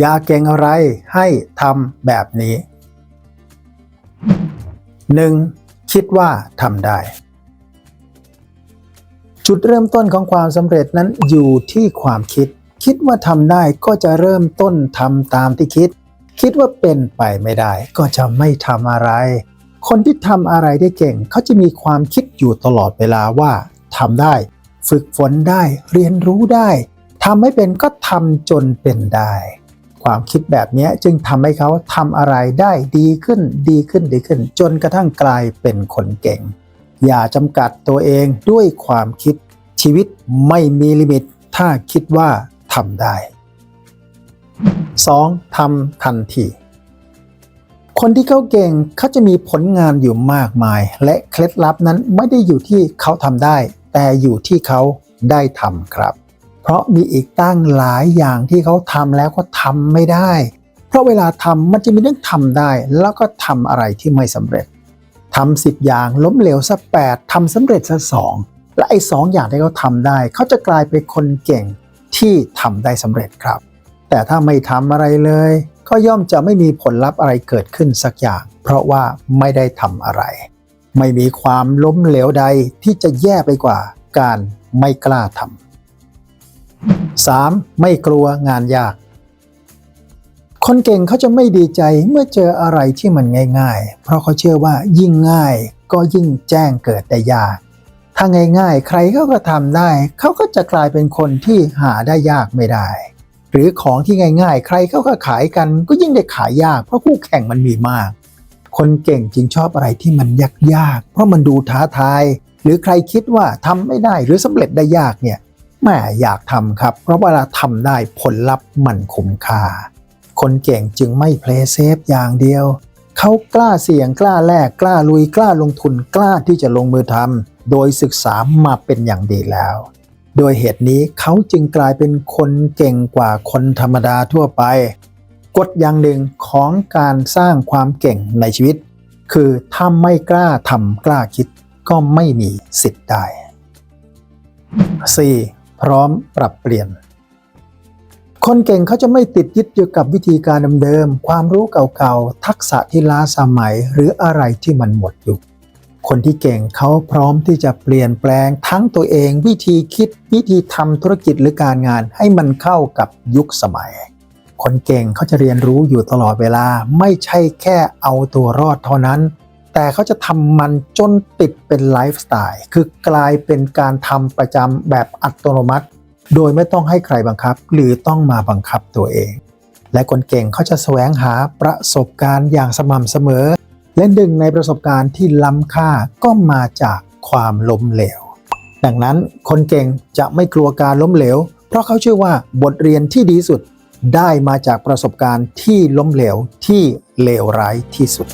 อย่าเก่งอะไรให้ทำแบบนี้ 1. คิดว่าทำได้ จุดเริ่มต้นของความสำเร็จนั้นอยู่ที่ความคิด คิดว่าทำได้ก็จะเริ่มต้นทำตามที่คิด คิดว่าเป็นไปไม่ได้ ก็จะไม่ทำอะไร คนที่ทำอะไรได้เก่ง เขาจะมีความคิดอยู่ตลอดเวลาว่าทำได้ ฝึกฝนได้ เรียนรู้ได้ทำไม่เป็นก็ทำจนเป็นได้ ความคิดแบบนี้จึงทำให้เขาทำอะไรได้ดีขึ้นดีขึ้นดีขึ้น จนกระทั่งกลายเป็นคนเก่ง อย่าจำกัดตัวเองด้วยความคิดชีวิตไม่มีลิมิต ถ้าคิดว่าทำได้ 2. ทำทันทีคนที่เขาเก่งเขาจะมีผลงานอยู่มากมาย และเคล็ดลับนั้นไม่ได้อยู่ที่เขาทำได้ แต่อยู่ที่เขาได้ทำครับ ราะมีอีกตั้งหลายอย่างที่เขาทำแล้วก็ทำไม่ได้ เพราะเวลาทำมันจะมีเรื่องทำได้ แล้วก็ทำอะไรที่ไม่สำเร็จทำสิบอย่างล้มเหลวสักแปดทำสำเร็จสักสองและไอ้สองอย่างที่เขาทำได้ เขาจะกลายเป็นคนเก่งที่ทำได้สำเร็จครับ แต่ถ้าไม่ทำอะไรเลย ก็ย่อมจะไม่มีผลลัพธ์อะไรเกิดขึ้นสักอย่าง เพราะว่าไม่ได้ทำอะไร ไม่มีความล้มเหลวใดที่จะแย่ไปกว่าการไม่กล้าทำ 3. ไม่กลัวงานยาก คนเก่งเขาจะไม่ดีใจเมื่อเจออะไรที่มันง่าย ๆ เพราะเขาเชื่อว่ายิ่งง่ายก็ยิ่งแจ้งเกิดได้ยาก ถ้าง่าย ๆ ใครเขาก็ทำได้ เขาก็จะกลายเป็นคนที่หาได้ยากไม่ได้ หรือของที่ง่าย ๆ ใครเขาก็ขายกัน ก็ยิ่งได้ขายยาก เพราะคู่แข่งมันมีมาก คนเก่งจึงชอบอะไรที่มันยากๆเพราะมันดูท้าทาย หรือใครคิดว่าทำไม่ได้หรือสำเร็จได้ยากเนี่ย ม่อยากทำครับ เพราะเวลาทำได้ผลลัพธ์มันคุ้มค่า คนเก่งจึงไม่เพลย์เซฟอย่างเดียว เขากล้าเสี่ยงกล้าแลกกล้าลุยกล้าลงทุนกล้าที่จะลงมือทำโดยศึกษามาเป็นอย่างดีแล้ว โดยเหตุนี้เขาจึงกลายเป็นคนเก่งกว่าคนธรรมดาทั่วไป กฎอย่างหนึ่งของการสร้างความเก่งในชีวิต คือถ้าไม่กล้าทำกล้าคิดก็ไม่มีสิทธิ์ได้ 4. พร้อมปรับเปลี่ยน คนเก่งเขาจะไม่ติดยึดอยู่กับวิธีการเดิมๆความรู้เก่าๆ ทักษะที่ล้าสมัยหรืออะไรที่มันหมดยุคคนที่เก่งเขาพร้อมที่จะเปลี่ยนแปลงทั้งตัวเองวิธีคิดวิธีทำธุรกิจหรือการงานให้มันเข้ากับยุคสมัย คนเก่งเขาจะเรียนรู้อยู่ตลอดเวลาไม่ใช่แค่เอาตัวรอดเท่านั้น แต่เขาจะทำมันจนติดเป็นไลฟ์สไตล์ คือกลายเป็นการทำประจำแบบอัตโนมัติ โดยไม่ต้องให้ใครบังคับ หรือต้องมาบังคับตัวเอง และคนเก่งเขาจะแสวงหาประสบการณ์อย่างสม่ำเสมอ และหนึ่งในประสบการณ์ที่ล้ำค่าก็มาจากความล้มเหลว ดังนั้นคนเก่งจะไม่กลัวการล้มเหลว เพราะเขาเชื่อว่าบทเรียนที่ดีสุดได้มาจากประสบการณ์ที่ล้มเหลวที่เลวร้ายที่สุด